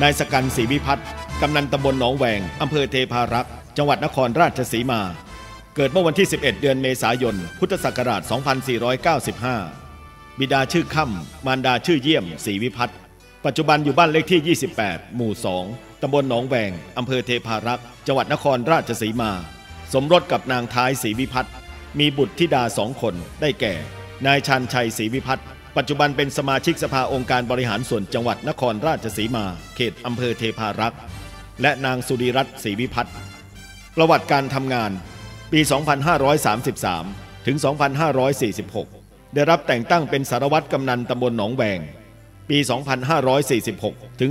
นายสกันศรีวิพัฒน์กำนันตำบลหนองแหวงอำเภอเทพารักษ์จังหวัดนครราชสีมา เกิดเมื่อวันที่ 11 เดือนเมษายน พุทธศักราช 2495 บิดาชื่อค่ำมารดาชื่อเยี่ยมศรีวิพัฒน์ปัจจุบันอยู่บ้านเลขที่ 28 หมู่ 2 ตำบลหนองแหวงอำเภอเทพารักษ์จังหวัดนครราชสีมา สมรสกับนางท้ายศรีวิพัฒน์มีบุตรธิดาสองคนได้แก่ นายชันชัยศรีวิพัฒน์ ปัจจุบันเป็นสมาชิกสภาองค์การบริหารส่วนจังหวัดนครราชสีมา เขตอำเภอเทพารักษ์ และนางสุริรัตน์ศรีวิพัฒน์ประวัติการทำงาน ปี 2533 ถึง 2546 ได้รับแต่งตั้งเป็นสารวัตรกำนันตำบลหนองแวง ปี 2546 ถึง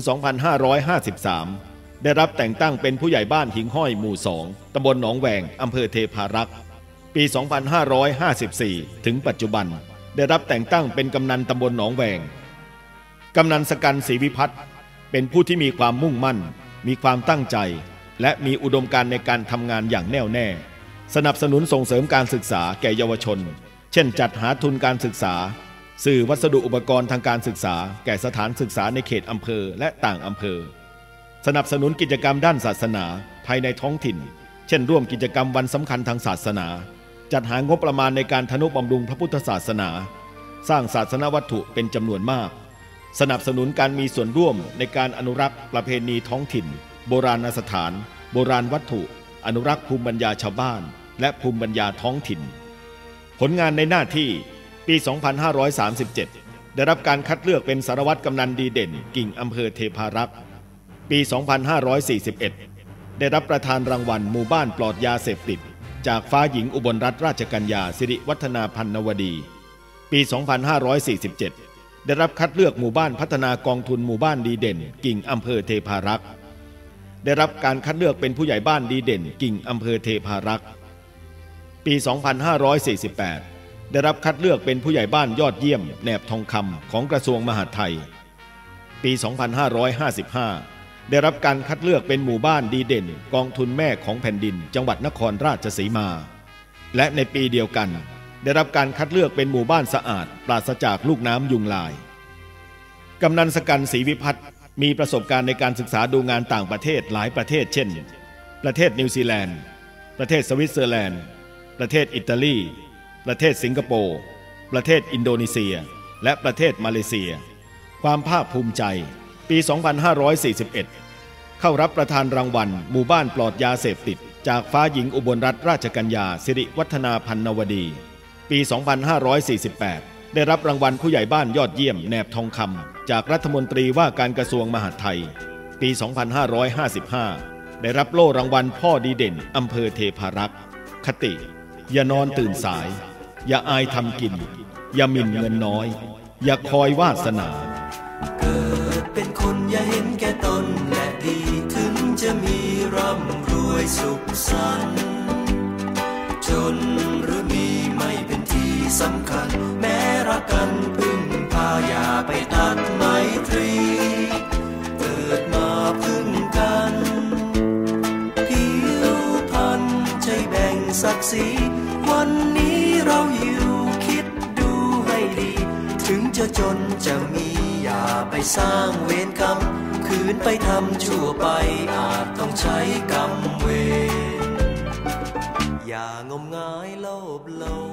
2553 ได้รับแต่งตั้งเป็นผู้ใหญ่บ้านหิงห้อยหมู่ 2ตำบลหนองแวงอำเภอเทพารักษ์ ปี 2554 ถึงปัจจุบัน ได้รับแต่งตั้งเป็นกำนันตำบลหนองแวง กำนันสกันศรีวิพัฒน์เป็นผู้ที่มีความมุ่งมั่น มีความตั้งใจ และมีอุดมการณ์ในการทำงานอย่างแน่วแน่ สนับสนุนส่งเสริมการศึกษาแก่เยาวชน เช่น จัดหาทุนการศึกษา สื่อวัสดุอุปกรณ์ทางการศึกษา แก่สถานศึกษาในเขตอำเภอและต่างอำเภอ สนับสนุนกิจกรรมด้านศาสนาภายในท้องถิ่น เช่น ร่วมกิจกรรมวันสำคัญทางศาสนา จัดหางบประมาณในการทนุบำรุงพระพุทธศาสนา สร้างศาสนวัตถุเป็นจำนวนมาก สนับสนุนการมีส่วนร่วมในการอนุรักษ์ประเพณีท้องถิ่น โบราณสถาน โบราณวัตถุ อนุรักษ์ภูมิปัญญาชาวบ้าน และภูมิปัญญาท้องถิ่น ผลงานในหน้าที่ปี 2537 ได้รับการคัดเลือกเป็นสารวัตรกำนันดีเด่น กิ่งอำเภอเทพารักษ์ปี 2541 ได้รับประธานรางวัลหมู่บ้านปลอดยาเสพติด จากฟ้าหญิงอุบลรัตนราชกัญญาสิริวัฒนาพันนวดี ปี 2547 ได้รับคัดเลือกหมู่บ้านพัฒนากองทุนหมู่บ้านดีเด่น กิ่งอำเภอเทพารักษ์ได้รับการคัดเลือกเป็นผู้ใหญ่บ้านดีเด่น กิ่งอำเภอเทพารักษ์ปี 2548 ได้รับคัดเลือกเป็นผู้ใหญ่บ้านยอดเยี่ยมแหนบทองคำของกระทรวงมหาดไทย ปี 2555 ได้รับการคัดเลือกเป็นหมู่บ้านดีเด่น กองทุนแม่ของแผ่นดิน จังหวัดนครราชสีมา และในปีเดียวกัน ได้รับการคัดเลือกเป็นหมู่บ้านสะอาด ปราศจากลูกน้ำยุงลาย กำนันสกันศรีวิพัฒน์มีประสบการณ์ในการศึกษาดูงานต่างประเทศหลายประเทศเช่น ประเทศนิวซีแลนด์ ประเทศสวิตเซอร์แลนด์ ประเทศอิตาลี ประเทศสิงคโปร์ ประเทศอินโดนีเซีย และประเทศมาเลเซีย ความภาคภูมิใจ ปี 2541 เข้ารับประธานรางวัล หมู่บ้านปลอดยาเสพติด จากฟ้าหญิงอุบลรัตนราชกัญญาสิริวัฒนาพันนวดี ปี 2548 ได้รับรางวัลผู้ใหญ่บ้านยอดเยี่ยมแหนบทองคำจากรัฐมนตรีว่าการกระทรวงมหาดไทย ปี 2555 ได้รับโล่รางวัลพ่อดีเด่นอำเภอเทพารักษ์คติ อย่านอนตื่นสาย อย่าอายทำกิน อย่าหมิ่นเงินน้อย อย่าคอยวาสนา คนอย่าเห็นแก่ตนและดีถึงจะมีร่ำรวยสุขสันต์จนหรือมีไม่เป็นที่สำคัญ แม้รักกันพึ่งพาอย่าไปตัดไมตรีเกิดมาพึ่งกันผิวพันใจแบ่งศักดิ์ศรีวันนี้เราอยู่คิดดูให้ดี ถึงจะจนจะมี ไปสร้างเวรกรรม คืนไปทำชั่วไปอาจต้องใช้กรรมเวร อย่างมงายโลภโลภ